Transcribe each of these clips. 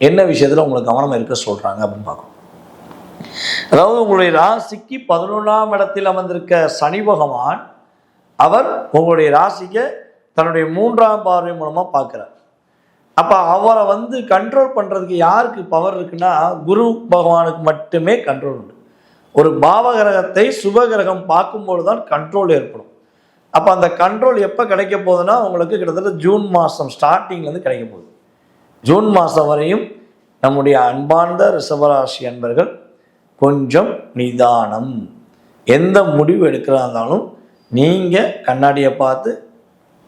என்ன விஷயத்தில் உங்களுக்கு கவனம் இருக்க சொல்கிறாங்க அப்படின்னு பார்க்கணும். அதாவது உங்களுடைய ராசிக்கு பதினொன்றாம் இடத்தில் அமர்ந்திருக்க சனி பகவான் அவர் உங்களுடைய ராசிக்கு தன்னுடைய மூன்றாம் பார்வை மூலமாக பார்க்குறார். அப்போ அவரை வந்து கண்ட்ரோல் பண்ணுறதுக்கு யாருக்கு பவர் இருக்குன்னா குரு பகவானுக்கு மட்டுமே கண்ட்ரோல் உண்டு. ஒரு பாவகிரகத்தை சுபகிரகம் பார்க்கும்போது தான் கண்ட்ரோல் ஏற்படும். அப்போ அந்த கண்ட்ரோல் எப்போ கிடைக்க போகுதுன்னா உங்களுக்கு கிட்டத்தட்ட ஜூன் மாதம் ஸ்டார்டிங்லேருந்து கிடைக்க போகுது. ஜூன் மாதம் வரையும் நம்முடைய அன்பார்ந்த ரிஷபராசி அன்பர்கள் கொஞ்சம் நிதானம். எந்த முடிவு எடுக்கிறா இருந்தாலும் நீங்கள் கண்ணாடியை பார்த்து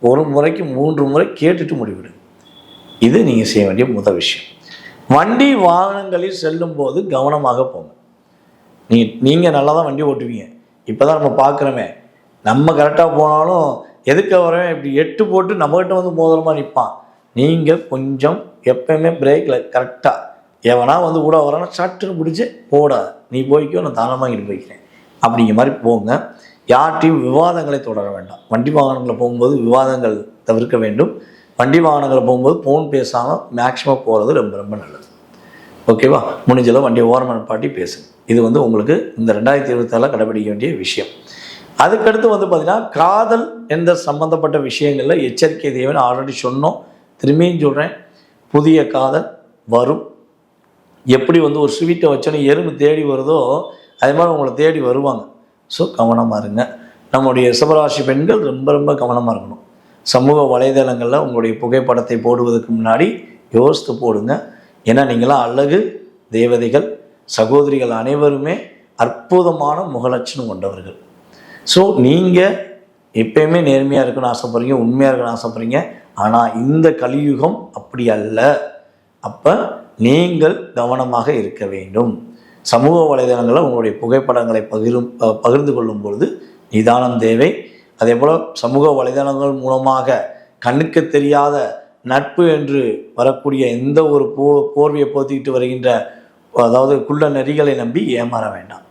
ஒரு முறைக்கு மூன்று முறை கேட்டுட்டு முடிவிடுங்க இது நீங்கள் செய்ய வேண்டிய முதல் விஷயம். வண்டி வாகனங்களில் செல்லும்போது கவனமாக போங்க. நீ நீங்கள் நல்லா தான் வண்டி ஓட்டுவீங்க. இப்போ தான் நம்ம பார்க்குறோமே நம்ம கரெக்டாக போனாலும் எதுக்கு வரவே இப்படி எட்டு போட்டு நம்மகிட்ட வந்து மோதிரமாக நிற்பான் நீங்கள் கொஞ்சம் எப்பயுமே பிரேக்கில் கரெக்டாக எவனா வந்து கூட வரானா சட்டுன்னு பிடிச்சி போடாது நீ போய்க்கோ நான் தானமாகிட்டு போய்க்கிறேன். அப்படிங்கிற மாதிரி போங்க. யார்கிட்டையும் விவாதங்களை தொடர வேண்டாம். வண்டி வாகனங்களை போகும்போது விவாதங்கள் தவிர்க்க வேண்டும். வண்டி வாகனங்களை போகும்போது ஃபோன் பேசாமல் மேக்ஸிமம் போகிறது ரொம்ப ரொம்ப நல்லது. ஓகேவா முடிஞ்சளவு வண்டியை ஓரமாக பாட்டி பேசுங்க இது வந்து உங்களுக்கு இந்த ரெண்டாயிரத்தி இருபத்தாறில் கடைபிடிக்க வேண்டிய விஷயம். அதுக்கடுத்து வந்து பார்த்திங்கன்னா காதல் எந்த சம்மந்தப்பட்ட விஷயங்களில் எச்சரிக்கை தேவைன்னு ஆல்ரெடி சொன்னோம். திரும்பியும் சொல்கிறேன் புதிய காதல் வரும். எப்படி வந்து ஒரு ஸ்வீட்டை வச்சோன்னே எறும்பு தேடி வருதோ அதே மாதிரி உங்களை தேடி வருவாங்க. ஸோ கவனமாக இருங்க. நம்முடைய ரிஷபராசி பெண்கள் ரொம்ப ரொம்ப கவனமாக இருக்கணும். சமூக வலைதளங்களில் உங்களுடைய புகைப்படத்தை போடுவதற்கு முன்னாடி யோசித்து போடுங்க. ஏன்னா நீங்களாம் அழகு தேவதைகள் சகோதரிகள் அனைவருமே அற்புதமான முகலட்சணம் கொண்டவர்கள். ஸோ நீங்கள் எப்பயுமே நேர்மையாக இருக்கணும்னு ஆசைப்படுறீங்க உண்மையாக இருக்கணும்னு ஆசைப்படுறீங்க. ஆனால் இந்த கலியுகம் அப்படி அல்ல. அப்போ நீங்கள் கவனமாக இருக்க வேண்டும். சமூக வலைதளங்களில் உங்களுடைய புகைப்படங்களை பகிரும் பகிர்ந்து கொள்ளும் பொழுது நிதானம் தேவை. அதே போல் சமூக வலைதளங்கள் மூலமாக கண்ணுக்கு தெரியாத நட்பு என்று வரக்கூடிய எந்த ஒரு போ போர்வையை போத்திக்கிட்டு வருகின்ற அதாவது குள்ள நெறிகளை நம்பி ஏமாற வேண்டாம்.